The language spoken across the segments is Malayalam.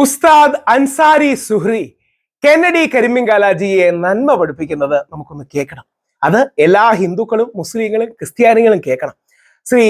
ഉസ്താദ് അൻസാരി സുഹ്രി കെന്നഡി കരിമ്പിങ്കാലാജിയെ നന്മ പഠിപ്പിക്കുന്നത് നമുക്കൊന്ന് കേൾക്കണം. അത് എല്ലാ ഹിന്ദുക്കളും മുസ്ലിങ്ങളും ക്രിസ്ത്യാനികളും കേൾക്കണം. ശ്രീ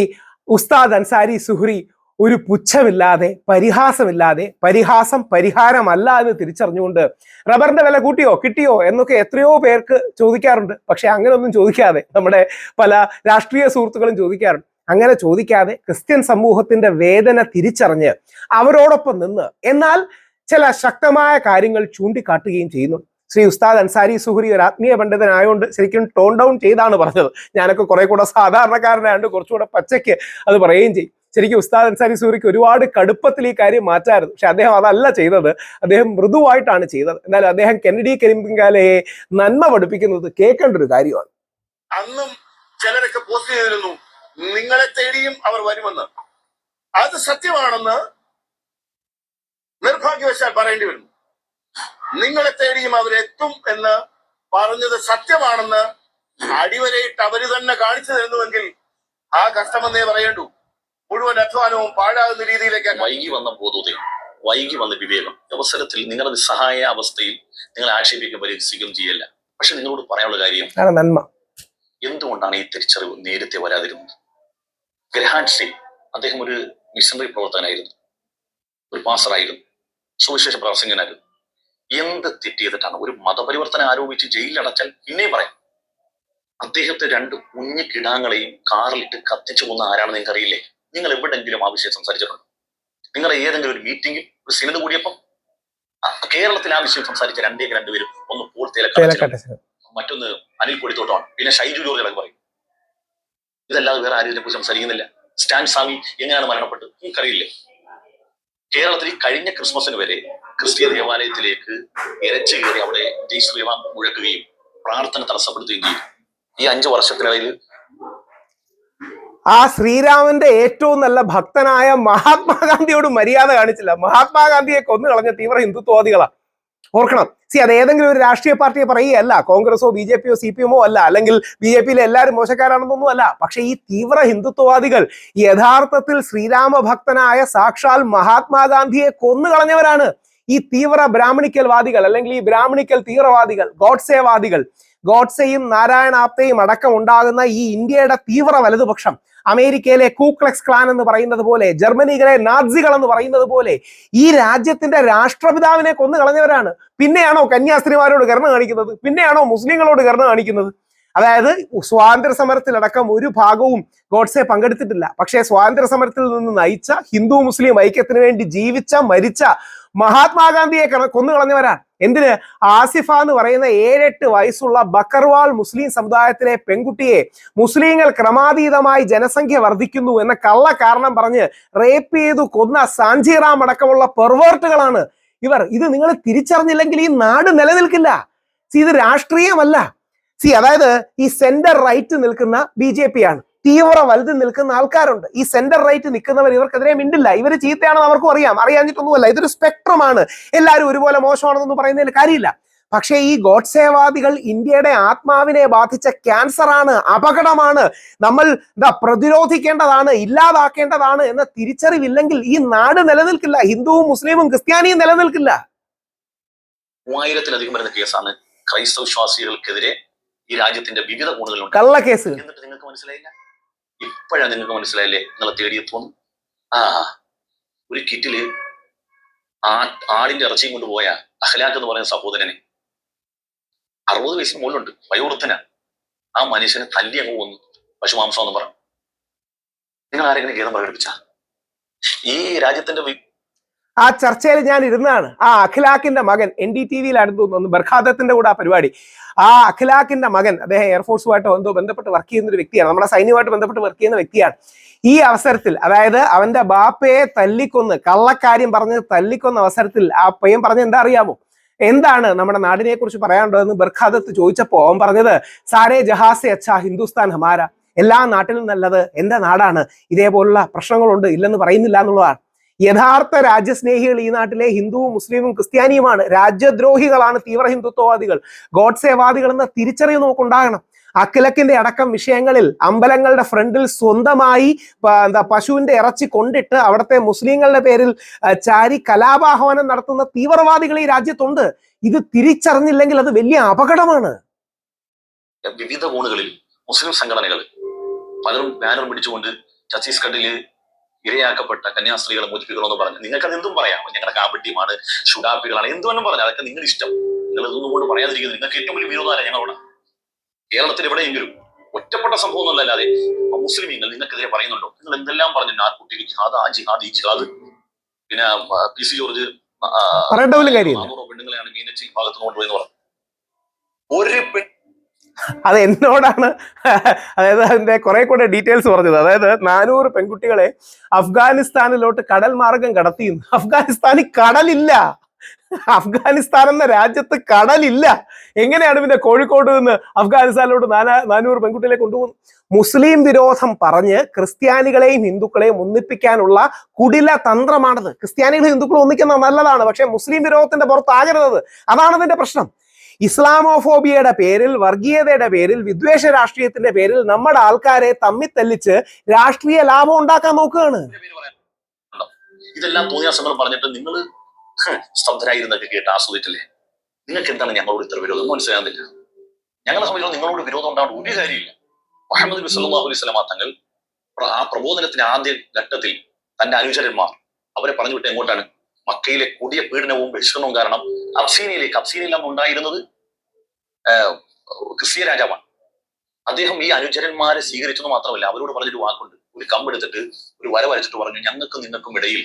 ഉസ്താദ് അൻസാരി സുഹ്രി ഒരു പുച്ഛമില്ലാതെ പരിഹാസമില്ലാതെ പരിഹാസം പരിഹാരമല്ല എന്ന് തിരിച്ചറിഞ്ഞുകൊണ്ട് റബ്ബറിന്റെ വില കൂട്ടിയോ കിട്ടിയോ എന്നൊക്കെ എത്രയോ പേർക്ക് ചോദിക്കാറുണ്ട്. പക്ഷെ അങ്ങനെയൊന്നും ചോദിക്കാതെ നമ്മുടെ പല രാഷ്ട്രീയ സുഹൃത്തുക്കളും ചോദിക്കാറുണ്ട്. അങ്ങനെ ചോദിക്കാതെ ക്രിസ്ത്യൻ സമൂഹത്തിന്റെ വേദന തിരിച്ചറിഞ്ഞ് അവരോടൊപ്പം നിന്ന് എന്നാൽ ചില ശക്തമായ കാര്യങ്ങൾ ചൂണ്ടിക്കാട്ടുകയും ചെയ്യുന്നു. ശ്രീ ഉസ്താദ് അൻസാരി സുഹുരി ഒരു ആത്മീയ പണ്ഡിതനായതുകൊണ്ട് ശരിക്കും ടോൺ ഡൗൺ ചെയ്താണ് പറഞ്ഞത്. ഞാനൊക്കെ കുറെ കൂടെ സാധാരണക്കാരനായതുകൊണ്ട് കുറച്ചുകൂടെ പച്ചയ്ക്ക് അത് പറയുകയും ചെയ്യും. ശരിക്കും ഉസ്താദ് അൻസാരി സൂരിക്ക് ഒരുപാട് കടുപ്പത്തിൽ ഈ കാര്യം മാറ്റായിരുന്നു. പക്ഷെ അദ്ദേഹം അതല്ല ചെയ്തത്. അദ്ദേഹം മൃദുവായിട്ടാണ് ചെയ്തത്. എന്നാലും അദ്ദേഹം കെന്നഡി കരിമ്പിങ്കാലയെ നന്മ പഠിപ്പിക്കുന്നത് കേൾക്കേണ്ട ഒരു കാര്യമാണ്. അന്നും ചിലരൊക്കെ പോസ്റ്റ് ചെയ്തിരുന്നു. നിങ്ങളെ തേടിയും അവർ വരുമെന്ന്. അത് സത്യമാണെന്ന് നിർഭാഗ്യവശാൽ പറയേണ്ടി വരുന്നു. നിങ്ങളെ തേടിയും അവരെത്തും എന്ന് പറഞ്ഞത് സത്യമാണെന്ന് അടിവരയിട്ട് അവർ തന്നെ കാണിച്ചു തരുന്നുവെങ്കിൽ ആ കഷ്ടമെന്നേ പറയേണ്ടു. മുഴുവൻ അധ്വാനവും പാഴാകുന്ന രീതിയിലേക്ക് വൈകി വന്ന ബോധോദയം വൈകി വന്ന വിവേകം അവസരത്തിൽ നിങ്ങളുടെ നിസ്സഹായ അവസ്ഥയിൽ നിങ്ങൾ ആക്ഷേപിക്കാൻ പരിഹസിക്കും ചെയ്യല്ല. പക്ഷെ നിങ്ങളോട് പറയാനുള്ള കാര്യം നന്മ. എന്തുകൊണ്ടാണ് ഈ തിരിച്ചറിവ് നേരത്തെ വരാതിരുന്നത്? ഗ്രഹാൻ സിംഗ് അദ്ദേഹം ഒരു മിഷണറി പ്രവർത്തകനായിരുന്നു. ഒരു പാസറായിരുന്നു സുവിശേഷ പ്രവർത്തകനായിരുന്നു. എന്ത് തെറ്റ് ചെയ്തിട്ടാണ്? ഒരു മതപരിവർത്തനം ആരോപിച്ച് ജയിലിലടച്ചാൽ പിന്നെയും പറയാം. അദ്ദേഹത്തെ രണ്ട് കുഞ്ഞു കിടാങ്ങളെയും കാറിലിട്ട് കത്തിച്ചു കൊന്ന ആരാണെന്ന് നിങ്ങൾക്ക് അറിയില്ലേ നിങ്ങൾ എവിടെങ്കിലും ആ വിഷയം സംസാരിച്ചിട്ടുണ്ടോ? നിങ്ങൾ ഏതെങ്കിലും ഒരു മീറ്റിംഗിൽ ഒരു സിനിമ കൂടിയപ്പം കേരളത്തിൽ ആ വിഷയം സംസാരിച്ച രണ്ടേക്ക് രണ്ടുപേരും ഒന്ന് പോൾ മറ്റൊന്ന് അനിൽ കൊടിത്തോട്ടമാണ് പിന്നെ ഷൈജു ജോർജ് അടക്കം പറയും. ഇതല്ലാതെ വേറെ ആരും ഇതിനെക്കുറിച്ച് സംസാരിക്കുന്നില്ല. സ്റ്റാൻ സ്വാമി എങ്ങനെയാണ് മരണപ്പെട്ടത്? നിങ്ങൾക്കറിയില്ലേ? കേരളത്തിൽ കഴിഞ്ഞ ക്രിസ്മസിന് വരെ ക്രിസ്തീയ ദേവാലയത്തിലേക്ക് ഇരച്ചു കയറി അവിടെ ജയ് ശ്രീറാം മുഴക്കുകയും പ്രാർത്ഥന തടസ്സപ്പെടുത്തുകയും ചെയ്തു. ഈ അഞ്ചു വർഷത്തിനിടയിൽ ആ ശ്രീരാമന്റെ ഏറ്റവും നല്ല ഭക്തനായ മഹാത്മാഗാന്ധിയോട് മര്യാദ കാണിച്ചില്ല. മഹാത്മാഗാന്ധിയെ കൊന്നു കളഞ്ഞ തീവ്ര ഹിന്ദുത്വവാദികളാ. ഓർക്കണം. സി അത് ഏതെങ്കിലും ഒരു രാഷ്ട്രീയ പാർട്ടിയെ പറയുകയല്ല. കോൺഗ്രസോ ബി ജെ പിയോ സി പി എമ്മോ അല്ല. അല്ലെങ്കിൽ ബി ജെ പിയിലെ എല്ലാവരും മോശക്കാരാണെന്നൊന്നും അല്ല. പക്ഷെ ഈ തീവ്ര ഹിന്ദുത്വവാദികൾ യഥാർത്ഥത്തിൽ ശ്രീരാമ ഭക്തനായ സാക്ഷാൽ മഹാത്മാഗാന്ധിയെ കൊന്നു കളഞ്ഞവരാണ് ഈ തീവ്ര ബ്രാഹ്മണിക്കൽ വാദികൾ അല്ലെങ്കിൽ ഈ ബ്രാഹ്മണിക്കൽ തീവ്രവാദികൾ ഗോഡ്സേവാദികൾ. ഗോഡ്സെയും നാരായണ ആപ്തയും അടക്കം ഉണ്ടാകുന്ന ഈ ഇന്ത്യയുടെ തീവ്ര വലതുപക്ഷം അമേരിക്കയിലെ കൂക്ലക്സ് ക്ലാൻ എന്ന് പറയുന്നത് പോലെ ജർമ്മനിയിലെ നാസികൾ എന്ന് പറയുന്നത് പോലെ ഈ രാജ്യത്തിന്റെ രാഷ്ട്രപിതാവിനെ കൊന്നു കളഞ്ഞവരാണ്. പിന്നെയാണോ കന്യാസ്ത്രീമാരോട് കരുണ കാണിക്കുന്നത്? പിന്നെയാണോ മുസ്ലിങ്ങളോട് കരുണ കാണിക്കുന്നത്? അതായത് സ്വാതന്ത്ര്യ സമരത്തിലടക്കം ഒരു ഭാഗവും ഗോഡ്സെ പങ്കെടുത്തിട്ടില്ല. പക്ഷേ സ്വാതന്ത്ര്യ സമരത്തിൽ നിന്ന് നയിച്ച ഹിന്ദു മുസ്ലിം ഐക്യത്തിന് വേണ്ടി ജീവിച്ച മരിച്ച മഹാത്മാഗാന്ധിയെ കൊന്നു കളഞ്ഞവരാണ് എന്തിന്? ആസിഫ എന്ന് പറയുന്ന ഏഴെട്ട് വയസ്സുള്ള ബക്കർവാൾ മുസ്ലിം സമുദായത്തിലെ പെൺകുട്ടിയെ മുസ്ലിങ്ങൾ ക്രമാതീതമായി ജനസംഖ്യ വർദ്ധിക്കുന്നു എന്ന കള്ള കാരണം പറഞ്ഞ് റേപ്പ് ചെയ്തു കൊന്ന സാഞ്ചിറാം അടക്കമുള്ള പെർവേർട്ടുകളാണ് ഇവർ. ഇത് നിങ്ങൾ തിരിച്ചറിഞ്ഞില്ലെങ്കിൽ ഈ നാട് നിലനിൽക്കില്ല. ഇത് രാഷ്ട്രീയമല്ല. സി അതായത് ഈ സെന്റർ റൈറ്റ് നിൽക്കുന്ന ബി ജെ പി ആണ്. തീവ്ര വലുത് നിൽക്കുന്ന ആൾക്കാരുണ്ട്. ഈ സെന്റർ റൈറ്റ് നിൽക്കുന്നവർ ഇവർക്കെതിരെ മിണ്ടില്ല. ഇവർ ചീത്തയാണെന്ന് അവർക്കും അറിയാം. അറിയാഞ്ഞിട്ടൊന്നുമല്ല. ഇതൊരു സ്പെക്ട്രമാണ് എല്ലാവരും ഒരുപോലെ മോശമാണെന്നൊന്നും പറയുന്നതിൽ കാര്യമില്ല. പക്ഷേ ഈ ഗോഡ്സേവാദികൾ ഇന്ത്യയുടെ ആത്മാവിനെ ബാധിച്ച ക്യാൻസർ ആണ് അപകടമാണ്. നമ്മൾ എന്താ പ്രതിരോധിക്കേണ്ടതാണ് ഇല്ലാതാക്കേണ്ടതാണ് എന്ന തിരിച്ചറിവില്ലെങ്കിൽ ഈ നാട് നിലനിൽക്കില്ല. ഹിന്ദുവും മുസ്ലിമും ക്രിസ്ത്യാനിയും നിലനിൽക്കില്ല. മൂവായിരത്തിലധികം വരുന്ന കേസാണ് ക്രൈസ്തവ വിശ്വാസികൾക്കെതിരെ ഈ രാജ്യത്തിന്റെ വിവിധ കോണുകളിലുണ്ട്. കള്ളക്കേസ് എന്നിട്ട് നിങ്ങൾക്ക് മനസ്സിലായില്ല? ഇപ്പോഴാണ് നിങ്ങൾക്ക് മനസ്സിലായില്ലേ? നിങ്ങളെ തേടിയെത്തുന്നു ആ ഒരു കിറ്റിൽ ആ ആടിന്റെ ഇറച്ചിയും കൊണ്ട് പോയ എന്ന് പറയുന്ന സഹോദരനെ. അറുപത് വയസ്സിന് മുകളിലുണ്ട്. വയോവൃദ്ധന. ആ മനുഷ്യനെ തല്ലി അങ്ങ് കൊന്നു. പശുമാംസം എന്ന് പറഞ്ഞു. നിങ്ങൾ ആരെങ്കിലും ഗീതം പ്രകടിപ്പിച്ച? ഈ രാജ്യത്തിന്റെ ആ ചർച്ചയിൽ ഞാൻ ഇരുന്നാണ്. ആ അഖിലാഖിന്റെ മകൻ എൻ ഡി ടി വിയിലായിരുന്നു തോന്നുന്നു ബർഖാദത്തിന്റെ കൂടെ ആ പരിപാടി. ആ അഖിലാഖിന്റെ മകൻ അദ്ദേഹം എയർഫോഴ്സുമായിട്ടോ എന്തോ ബന്ധപ്പെട്ട് വർക്ക് ചെയ്യുന്ന ഒരു വ്യക്തിയാണ്. നമ്മുടെ സൈന്യമായിട്ട് ബന്ധപ്പെട്ട് വർക്ക് ചെയ്യുന്ന വ്യക്തിയാണ്. ഈ അവസരത്തിൽ അതായത് അവന്റെ ബാപ്പയെ തല്ലിക്കൊന്ന് കള്ളക്കാര്യം പറഞ്ഞ് തല്ലിക്കൊന്ന അവസരത്തിൽ ആ പയ്യൻ പറഞ്ഞ എന്താ അറിയാമോ? എന്താണ് നമ്മുടെ നാടിനെ കുറിച്ച് പറയാനുള്ളതെന്ന് ബർഖാദത്ത് ചോദിച്ചപ്പോ അവൻ പറഞ്ഞത് സാരേ ജഹാസെ അച്ഛാ ഹിന്ദുസ്ഥാൻ ഹമാര. എല്ലാ നാട്ടിലും നല്ലത്. എന്റെ നാടാണ്. ഇതേപോലുള്ള പ്രശ്നങ്ങളുണ്ട്. ഇല്ലെന്ന് പറയുന്നില്ല എന്നുള്ളതാണ്. യഥാർത്ഥ രാജ്യസ്നേഹികൾ ഈ നാട്ടിലെ ഹിന്ദുവും മുസ്ലിമും ക്രിസ്ത്യാനിയുമാണ്. രാജ്യദ്രോഹികളാണ് തീവ്ര ഹിന്ദുത്വവാദികൾ. ഗോഡ്സേവാദികൾ എന്ന തിരിച്ചറിവ് നമുക്കുണ്ടാകണം. അക്കിലക്കിന്റെ അടക്കം വിഷയങ്ങളിൽ അമ്പലങ്ങളുടെ ഫ്രണ്ടിൽ സ്വന്തമായി എന്താ പശുവിന്റെ ഇറച്ചി കൊണ്ടിട്ട് അവിടുത്തെ മുസ്ലിങ്ങളുടെ പേരിൽ ചാരി കലാപാഹ്വാനം നടത്തുന്ന തീവ്രവാദികൾ ഈ രാജ്യത്തുണ്ട്. ഇത് തിരിച്ചറിഞ്ഞില്ലെങ്കിൽ അത് വലിയ അപകടമാണ്. വിവിധ കോണുകളിൽ മുസ്ലിം സംഘടനകൾ പലരും ബാനർ പിടിച്ചുകൊണ്ട് ഛത്തീസ്ഗഡിൽ ഇരയാക്കപ്പെട്ട കന്യാസ്ത്രീകളെ മോചിപ്പിക്കണമെന്ന് പറഞ്ഞു. നിങ്ങൾക്ക് അത് എന്തും പറയാം. ഞങ്ങളുടെ കാപട്യമാണ് ഷുഡാപ്പികളാണ് എന്തുവെന്നും പറഞ്ഞു അതൊക്കെ നിങ്ങളുടെ ഇഷ്ടം. നിങ്ങൾ ഇതൊന്നും കൊണ്ട് പറയാതിരിക്കുന്നത് നിങ്ങൾക്ക് ഏറ്റവും വലിയ വിരോധമല്ല ഞങ്ങളോട് കേരളത്തിൽ എവിടെയെങ്കിലും ഒറ്റപ്പെട്ട സംഭവം മുസ്ലിം മുസ്ലിമീങ്ങൾ നിങ്ങൾക്കെതിരെ പറയുന്നുണ്ടോ? നിങ്ങൾ എന്തെല്ലാം പറഞ്ഞു നാർക്കുട്ടി ജിഹാദ് ആ ജിഹാദ് ഈ ജിഹാദ്? പിന്നെ പി സി ജോർജ് പെണ്ണുങ്ങളെയാണ് മീനച്ചി ഭാഗത്ത് പോയെന്ന് പറഞ്ഞു. ഒരു പെൺ അത് എന്നോടാണ് അതായത് അതിന്റെ കുറെ കൂടെ ഡീറ്റെയിൽസ് പറഞ്ഞത്. അതായത് നാനൂറ് പെൺകുട്ടികളെ അഫ്ഗാനിസ്ഥാനിലോട്ട് കടൽ മാർഗം കടത്തി അഫ്ഗാനിസ്ഥാനിൽ കടലില്ല. അഫ്ഗാനിസ്ഥാൻ എന്ന രാജ്യത്ത് കടലില്ല. എങ്ങനെയാണ് പിന്നെ കോഴിക്കോട് നിന്ന് അഫ്ഗാനിസ്ഥാനിലോട്ട് നാനാ നാനൂറ് പെൺകുട്ടികളെ കൊണ്ടുപോകും മുസ്ലിം വിരോധം പറഞ്ഞ് ക്രിസ്ത്യാനികളെയും ഹിന്ദുക്കളെയും ഒന്നിപ്പിക്കാനുള്ള കുടില തന്ത്രമാണത്. ക്രിസ്ത്യാനികളും ഹിന്ദുക്കളും ഒന്നിക്കുന്നത് നല്ലതാണ് പക്ഷെ മുസ്ലിം വിരോധത്തിന്റെ പുറത്താകരുത്. അതാണ് അതിന്റെ പ്രശ്നം. ഇസ്ലാമോഫോബിയയുടെ പേരിൽ വർഗീയതയുടെ പേരിൽ വിദ്വേഷ രാഷ്ട്രീയത്തിന്റെ പേരിൽ നമ്മുടെ ആൾക്കാരെ തമ്മിത്തല്ലിച്ച് രാഷ്ട്രീയ ലാഭം ഉണ്ടാക്കാൻ നോക്കുകയാണ്. ഇതെല്ലാം തോന്നിയ സമയം പറഞ്ഞിട്ട് നിങ്ങൾ സ്തബ്ധരായിരുന്നൊക്കെ കേട്ട് ആസ്വദിച്ചില്ലേ നിങ്ങൾക്ക് എന്താണ് ഞങ്ങളോട് ഇത്ര വിരോധം? മനസ്സിലാകുന്നില്ല. ഞങ്ങളെ സംബന്ധിച്ച് നിങ്ങളോട് വിരോധം ഉണ്ടാവേണ്ട ഒരു കാര്യമില്ല. മുഹമ്മദ് നബി സല്ലല്ലാഹു അലൈഹി തങ്ങൾ ആ പ്രബോധനത്തിന്റെ ആദ്യ ഘട്ടത്തിൽ തന്റെ അനുചരന്മാർ അവരെ പറഞ്ഞു വിട്ട് എങ്ങോട്ടാണ്? മക്കയിലെ കൂടിയ പീഡനവും ബഹിഷ്കരണവും കാരണം അഫ്സീനയിലേക്ക് അഫ്സീനയിൽ അന്ന് ഉണ്ടായിരുന്നത് ക്രിസ്തീയ രാജാവാണ്. അദ്ദേഹം ഈ അനുചരന്മാരെ സ്വീകരിച്ചെന്ന് മാത്രമല്ല അവരോട് പറഞ്ഞൊരു വാക്കുണ്ട്. ഒരു കമ്പെടുത്തിട്ട് ഒരു വര വരച്ചിട്ട് പറഞ്ഞു ഞങ്ങൾക്കും നിങ്ങൾക്കും ഇടയിൽ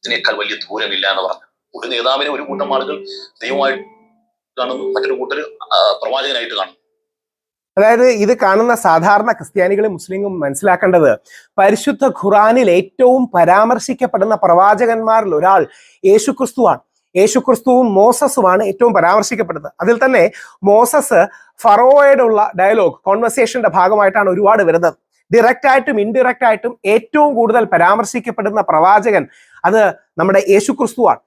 ഇതിനേക്കാൾ വലിയ ദൂരമില്ല എന്ന് പറഞ്ഞു. ഒരു നേതാവിനെ ഒരു കൂട്ടം ആളുകൾ ദൈവമായിട്ട് കാണുന്നു മറ്റൊരു കൂട്ടർ പ്രവാചകനായിട്ട് കാണുന്നു. അതായത് ഇത് കാണുന്ന സാധാരണ ക്രിസ്ത്യാനികളും മുസ്ലിങ്ങളും മനസ്സിലാക്കേണ്ടത് പരിശുദ്ധ ഖുറാനിൽ ഏറ്റവും പരാമർശിക്കപ്പെടുന്ന പ്രവാചകന്മാരിൽ ഒരാൾ യേശുക്രിസ്തുവാണ്. യേശുക്രിസ്തുവും മോസസുമാണ് ഏറ്റവും പരാമർശിക്കപ്പെടുന്നത്. അതിൽ തന്നെ മോസസ് ഫറോയോടുള്ള ഡയലോഗ് കോൺവെർസേഷന്റെ ഭാഗമായിട്ടാണ് ഒരുപാട് വരുന്നത്. ഡയറക്റ്റ് ആയിട്ടും ഇൻഡയറക്റ്റ് ആയിട്ടും ഏറ്റവും കൂടുതൽ പരാമർശിക്കപ്പെടുന്ന പ്രവാചകൻ അത് നമ്മുടെ യേശുക്രിസ്തുവാണ്.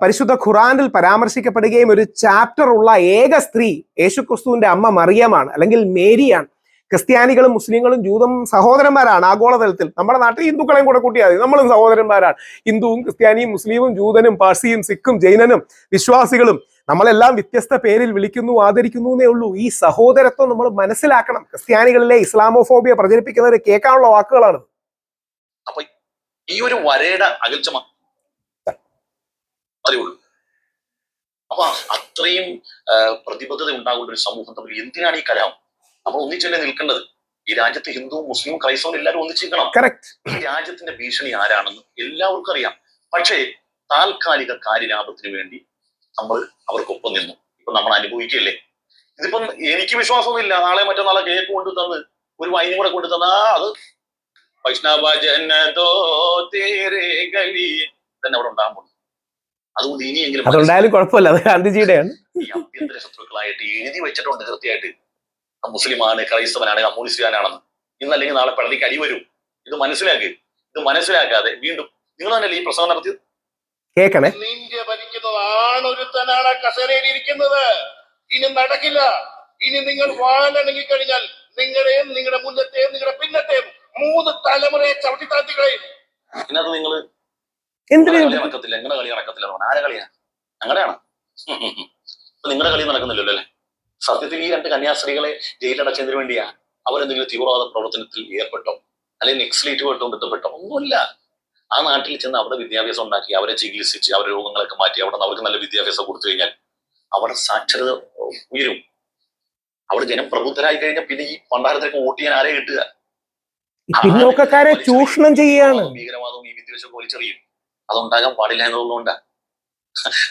പരിശുദ്ധ ഖുറാനിൽ പരാമർശിക്കപ്പെടുകയും ഒരു ചാപ്റ്റർ ഉള്ള ഏക സ്ത്രീ യേശുക്രിസ്തുവിന്റെ അമ്മ മറിയമാണ് അല്ലെങ്കിൽ മേരിയാണ്. ക്രിസ്ത്യാനികളും മുസ്ലിങ്ങളും ജൂതം സഹോദരന്മാരാണ് ആഗോളതലത്തിൽ. നമ്മുടെ നാട്ടിൽ ഹിന്ദുക്കളെയും കൂടെ കൂട്ടിയാൽ മതി. നമ്മളും സഹോദരന്മാരാണ്. ഹിന്ദുവും ക്രിസ്ത്യാനിയും മുസ്ലിമും ജൂതനും പാഴ്സിയും സിഖും ജൈനനും വിശ്വാസികളും നമ്മളെല്ലാം വ്യത്യസ്ത പേരിൽ വിളിക്കുന്നു ആദരിക്കുന്നു എന്നേ ഉള്ളൂ. ഈ സഹോദരത്വം നമ്മൾ മനസ്സിലാക്കണം. ക്രിസ്ത്യാനികളിലെ ഇസ്ലാമോഫോബിയ പ്രചരിപ്പിക്കുന്നവർ കേൾക്കാനുള്ള വാക്കുകളാണ്. അപ്പൊ ഈ ഒരു വരയുടെ അകൽച്ച മാത്രമേ ഉള്ളൂ അപ്പൊ അത്രയും പ്രതിബദ്ധത ഉണ്ടാകുന്ന ഒരു സമൂഹം തമ്മിൽ എന്തിനാണ് ഈ കലഹം? നമ്മൾ ഒന്നിച്ചല്ലേ നിൽക്കേണ്ടത്? ഈ രാജ്യത്ത് ഹിന്ദുവും മുസ്ലിമും ക്രൈസ്തവും എല്ലാവരും ഒന്നിച്ചിരിക്കണം. ഈ രാജ്യത്തിന്റെ ഭീഷണി ആരാണെന്ന് എല്ലാവർക്കും അറിയാം. പക്ഷേ താൽക്കാലിക കാര്യലാഭത്തിന് വേണ്ടി നമ്മൾ അവർക്കൊപ്പം നിന്നു. ഇപ്പൊ നമ്മൾ അനുഭവിക്കില്ലേ ഇതിപ്പം എനിക്ക് വിശ്വാസമൊന്നുമില്ല. നാളെ മറ്റന്നാളെ കേക്ക് കൊണ്ടു തന്ന് ഒരു വൈനും കൂടെ കൊണ്ടു തന്നാ അത് വൈഷ്ണവ ജനതോ തേരെ ഗലി. തന്നെ അവിടെ ഉണ്ടാകാൻ പോകുന്നു അതുകൊണ്ട് ഇനിയെങ്കിലും അതുണ്ടായാലും കുഴപ്പമില്ല. അത് ഗാന്ധിജിയുടെയാണ്. ഈ ആഭ്യന്തര ശത്രുക്കളായിട്ട് എഴുതി വെച്ചിട്ടുണ്ട് കൃത്യമായിട്ട്. മുസ്ലിമാണ് ക്രൈസ്തവനാണ് കമ്മ്യൂണിസ്റ്റുകാരാണെന്ന് ഇന്നല്ലെങ്കിൽ നാളെ പഴതിക്ക് അടി വരും. ഇത് മനസ്സിലാക്കി. ഇത് മനസ്സിലാക്കാതെ വീണ്ടും നിങ്ങൾ തന്നെയല്ലേ ഈ പ്രസംഗം നടത്തിയത്? കേൾക്കണേ. ഇന്ത്യ ഭരിക്കുന്നത് ആണൊരുത്തനാണ് കസേരയിൽ ഇരിക്കുന്നത്. ഇനി നടക്കില്ല. ഇനി നിങ്ങൾ വാലണങ്ങി കഴിഞ്ഞാൽ നിങ്ങളെയും നിങ്ങളുടെ മുന്നത്തെയും നിങ്ങളുടെ പിന്നത്തെയും മൂന്ന് തലമുറയെ ചവിട്ടി താഴ്ത്തികളെയും ഇതിനകത്ത് നിങ്ങൾ എന്തിനു നടക്കത്തില്ല നിങ്ങളുടെ കളി നടക്കത്തില്ല ആരെ കളിയാ ഞങ്ങളുടെയാണ് നിങ്ങളുടെ കളി നടക്കുന്നില്ലല്ലോ അല്ലെ സത്യത്തിൽ ഈ രണ്ട് കന്യാസ്ത്രീകളെ ജയിലടച്ചതിന് വേണ്ടിയാ അവരെന്തെങ്കിലും തീവ്രവാദ പ്രവർത്തനത്തിൽ ഏർപ്പെട്ടോ അല്ലെങ്കിൽ നെക്സലേറ്റുമായിട്ടോ ബന്ധപ്പെട്ടോ ഒന്നുമില്ല ആ നാട്ടിൽ ചെന്ന് അവിടെ വിദ്യാഭ്യാസം ഉണ്ടാക്കി അവരെ ചികിത്സിച്ച് അവരെ രോഗങ്ങളൊക്കെ മാറ്റി അവിടെ നിന്ന് അവർക്ക് നല്ല വിദ്യാഭ്യാസം കൊടുത്തു കഴിഞ്ഞാൽ അവിടെ സാക്ഷരത ഉയരും അവിടെ ജനം പ്രബുദ്ധരായി കഴിഞ്ഞാൽ പിന്നെ ഈ പണ്ടാരത്തിലേക്ക് വോട്ട് ചെയ്യാൻ ആരെ കിട്ടുക പിന്നോക്കക്കാരെ ചൂഷണം ഭീകരവാദവും ഈ വിദ്വേഷവും വലിച്ചെറിയും അതുണ്ടാകാൻ പാടില്ല എന്നുള്ളതുകൊണ്ട്.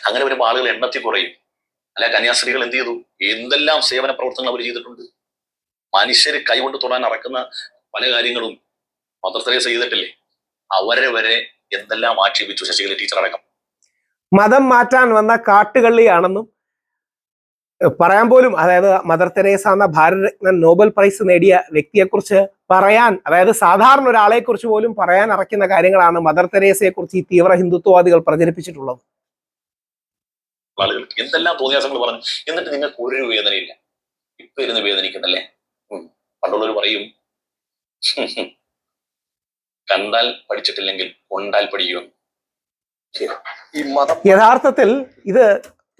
അങ്ങനെ വരുമ്പോൾ ആളുകൾ എണ്ണത്തിൽ കുറയും. അല്ലെ കന്യാസ്ത്രീകൾ എന്ത് ചെയ്തു? എന്തെല്ലാം സേവന പ്രവർത്തനങ്ങൾ അവർ ചെയ്തിട്ടുണ്ട്? മനുഷ്യര് കൈകൊണ്ട് തൊടാൻ അറക്കുന്ന പല കാര്യങ്ങളും മദർ തെരേസ ചെയ്തിട്ടില്ലേ? അവരെ വരെ എന്തെല്ലാം ആക്ഷേപിച്ചു ശശികല ടീച്ചർ അടക്കം? മതം മാറ്റാൻ വന്ന കാട്ടുകള്ളിയാണെന്നും പറയാൻ പോലും അതായത് മദർ തെരേസ എന്ന ഭാരതരത്ന നോബൽ പ്രൈസ് നേടിയ വ്യക്തിയെക്കുറിച്ച് പറയാൻ അതായത് സാധാരണ ഒരാളെ കുറിച്ച് പോലും പറയാൻ അറയ്ക്കുന്ന കാര്യങ്ങളാണ് മദർ തെരേസയെ കുറിച്ച് ഈ തീവ്ര ഹിന്ദുത്വവാദികൾ പ്രചരിപ്പിച്ചിട്ടുള്ളത്. ആളുകൾ എന്തെല്ലാം തോന്നിയാസങ്ങൾ പറഞ്ഞു എന്നിട്ട് നിങ്ങൾക്ക് ഒരു വേദനയില്ല. ഇപ്പൊ ഇരുന്ന് വേദനിക്കുന്നല്ലേ പണ്ടുള്ളവർ പറയും കണ്ടാൽ പഠിച്ചിട്ടില്ലെങ്കിൽ കൊണ്ടാൽ പഠിക്കും. യഥാർത്ഥത്തിൽ ഇത്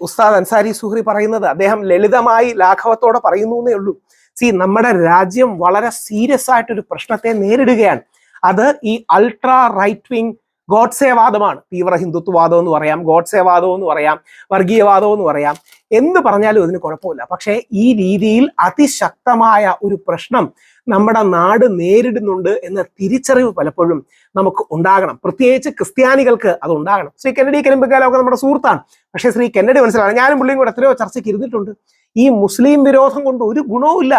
ഉസ്താദ് അൻസാരി സുഹ്രി പറയുന്നത് അദ്ദേഹം ലളിതമായി ലാഘവത്തോടെ പറയുന്നു എന്നേ ഉള്ളൂ. സി നമ്മുടെ രാജ്യം വളരെ സീരിയസ് ആയിട്ടൊരു പ്രശ്നത്തെ നേരിടുകയാണ്. അത് ഈ അൾട്രാ റൈറ്റ് വിങ് ഗോഡ്സേവാദമാണ്. തീവ്ര ഹിന്ദുത്വവാദം എന്ന് പറയാം ഗോഡ്സേവാദം എന്ന് പറയാം വർഗീയവാദം എന്ന് പറയാം. എന്ന് പറഞ്ഞാലും അതിന് കുഴപ്പമില്ല. പക്ഷേ ഈ രീതിയിൽ അതിശക്തമായ ഒരു പ്രശ്നം നമ്മുടെ നാട് നേരിടുന്നുണ്ട് എന്ന തിരിച്ചറിവ് പലപ്പോഴും നമുക്ക് ഉണ്ടാകണം. പ്രത്യേകിച്ച് ക്രിസ്ത്യാനികൾക്ക് അത് ഉണ്ടാകണം. ശ്രീ കെന്നഡി കരിമ്പക്കാലൊക്കെ നമ്മുടെ സുഹൃത്താണ്. പക്ഷേ ശ്രീ കെന്നഡി മനസ്സിലാണ് ഞാനും പുള്ളിയും കൂടെ എത്രയോ ചർച്ചയ്ക്ക് ഇരുന്നിട്ടുണ്ട്. ഈ മുസ്ലിം വിരോധം കൊണ്ട് ഒരു ഗുണവുമില്ല.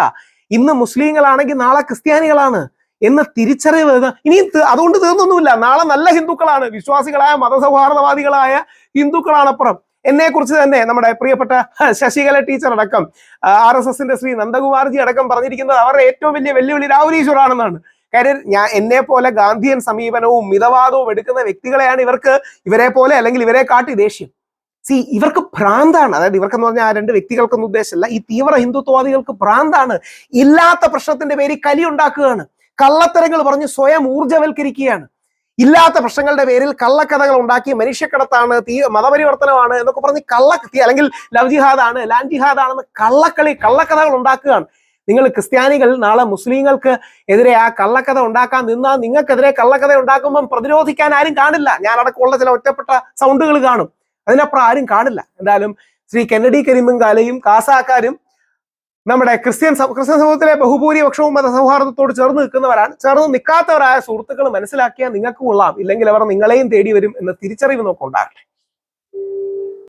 ഇന്ന് മുസ്ലിങ്ങളാണെങ്കിൽ നാളെ ക്രിസ്ത്യാനികളാണ് എന്ന തിരിച്ചറിവ് ഇനി അതുകൊണ്ട് തീർന്നൊന്നുമില്ല. നാളെ നല്ല ഹിന്ദുക്കളാണ്. വിശ്വാസികളായ മതസൗഹാർദ്ദവാദികളായ ഹിന്ദുക്കളാണ് അപ്പുറം. എന്നെ കുറിച്ച് തന്നെ നമ്മുടെ പ്രിയപ്പെട്ട ശശികല ടീച്ചർ അടക്കം ആർ എസ് എസിന്റെ ശ്രീ നന്ദകുമാർജി അടക്കം പറഞ്ഞിരിക്കുന്നത് അവരുടെ ഏറ്റവും വലിയ വെല്ലുവിളി രാഹുൽ ഈശ്വറാണെന്നാണ് കാര്യം ഞാൻ എന്നെ പോലെ ഗാന്ധിയൻ സമീപനവും മിതവാദവും എടുക്കുന്ന വ്യക്തികളെയാണ് ഇവർക്ക് ഇവരെ പോലെ അല്ലെങ്കിൽ ഇവരെ കാട്ടി ദേഷ്യം. സി ഇവർക്ക് ഭ്രാന്താണ്. അതായത് ഇവർക്കെന്ന് പറഞ്ഞാൽ ആ രണ്ട് വ്യക്തികൾക്കൊന്നും ഉദ്ദേശമല്ല. ഈ തീവ്ര ഹിന്ദുത്വവാദികൾക്ക് ഭ്രാന്താണ്. ഇല്ലാത്ത പ്രശ്നത്തിന്റെ പേരിൽ കലി ഉണ്ടാക്കുകയാണ്. കള്ളത്തരങ്ങൾ പറഞ്ഞ് സ്വയം ഊർജവൽക്കരിക്കുകയാണ്. ഇല്ലാത്ത പ്രശ്നങ്ങളുടെ പേരിൽ കള്ളക്കഥകൾ ഉണ്ടാക്കി മനുഷ്യക്കടത്താണ് തീ മതപരിവർത്തനമാണ് എന്നൊക്കെ പറഞ്ഞ് കള്ള അല്ലെങ്കിൽ ലവ് ജിഹാദാണ് ലാൻഡ് ജിഹാദാണെന്ന് കള്ളക്കളി കള്ളക്കഥകൾ ഉണ്ടാക്കുകയാണ്. നിങ്ങൾ ക്രിസ്ത്യാനികൾ നാളെ മുസ്ലിങ്ങൾക്ക് എതിരെ ആ കള്ളക്കഥ ഉണ്ടാക്കാൻ നിന്നാൽ നിങ്ങൾക്കെതിരെ കള്ളക്കഥ ഉണ്ടാക്കുമ്പം പ്രതിരോധിക്കാൻ ആരും കാണില്ല. ഞാൻ അടക്കമുള്ള ചില ഒറ്റപ്പെട്ട സൗണ്ടുകൾ കാണും. അതിനപ്പുറം ആരും കാണില്ല. എന്തായാലും ശ്രീ കെന്നഡി കരിമ്പങ്കാലയും കാസാക്കാരും നമ്മുടെ ക്രിസ്ത്യൻ ക്രിസ്ത്യൻ സമൂഹത്തിലെ ബഹുഭൂരിപക്ഷവും മതസൗഹാർദ്ദത്തോട് ചേർന്ന് നിൽക്കുന്നവരാണ്. ചേർന്ന് നിൽക്കാത്തവരായ സുഹൃത്തുക്കൾ മനസ്സിലാക്കിയാൽ നിങ്ങൾക്ക് കൊള്ളാം. ഇല്ലെങ്കിൽ അവർ നിങ്ങളെയും തേടി വരും എന്ന തിരിച്ചറിവ് നോക്കുണ്ടാകട്ടെ